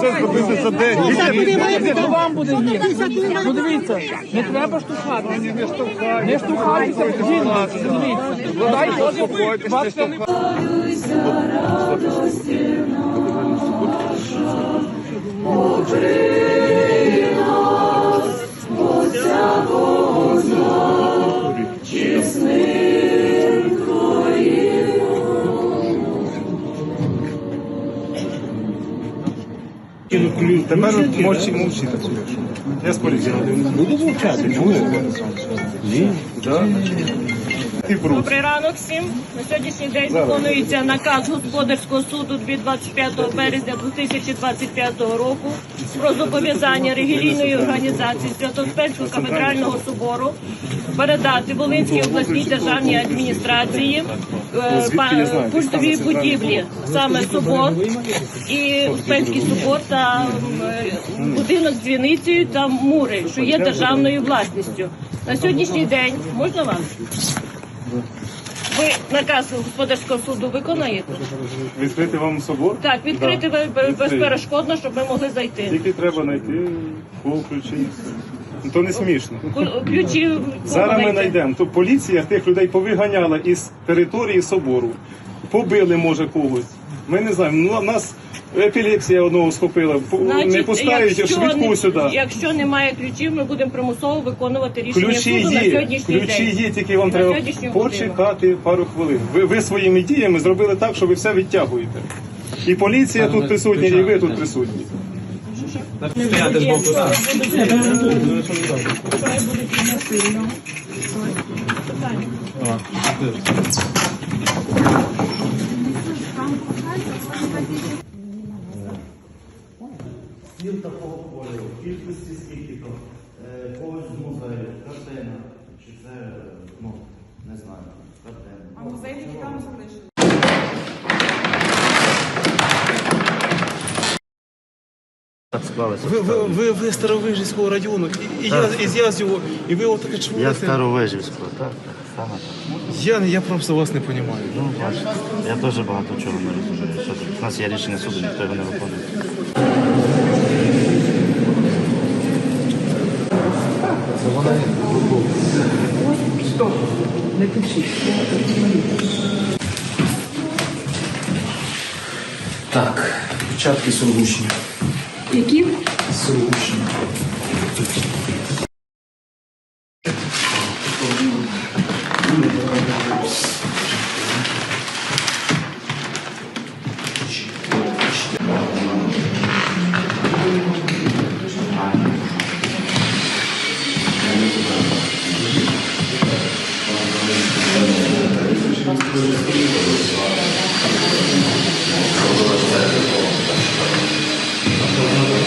Це зробити за день. Це вам буде їхати. Ну дивіться, не треба штовхати. Не штукатися. дивіться. Дай Боже, вас це не Тепер мовчи, мовчи. Я з поліцією. Буду мовчати. Ні. Брус. Добрий ранок всім. На сьогоднішній день виконується наказ господарського суду від 25 березня 2025 року про зобов'язання релігійної організації Святоспенського кафедрального собору передати Волинській обласній державній адміністрації е, па- будівлі, саме собор і Успенський собор та м, будинок з дзвіницею та мури, що є державною власністю. На сьогоднішній день можна вам? Ви наказ господарського суду виконаєте? Відкрити вам собор? Так, відкрити ви безперешкодно, щоб ми могли зайти. Тільки треба знайти кого ключі. Ну, То не смішно. Ку- Ключі Зараз ми знайдемо. То поліція тих людей повиганяла із території собору. Побили, може, когось. Ми не знаємо. Ну, нас епілепсія одного схопила. Не пускають якщо швидку не- сюди. Якщо немає ключів, ми будемо примусово виконувати рішення Ключі суду на є, сьогоднішній ключі день. є, тільки вам На треба сьогоднішню годину. почекати пару хвилин. Ви, ви своїми діями зробили так, що ви все відтягуєте. І поліція тут присутня, і ви тут присутні. Стіл такого кольору, кількості скільки то, е, когось з музею, картина, чи це, ну, не знаю, картина. А музей тільки там залишили? Так склалося. Ви, ви, ви, ви Старовижівського району, і, і я, і я з його, і ви отаке Я чуєте. Старовижівського, так, так, саме так. Я, я просто вас не розумію. Ну, бачите, я теж багато чого не розумію. Що тут? У нас є рішення суду, ніхто його не виконує. Так, початки сургучні. Які? Сургущини. Thank you.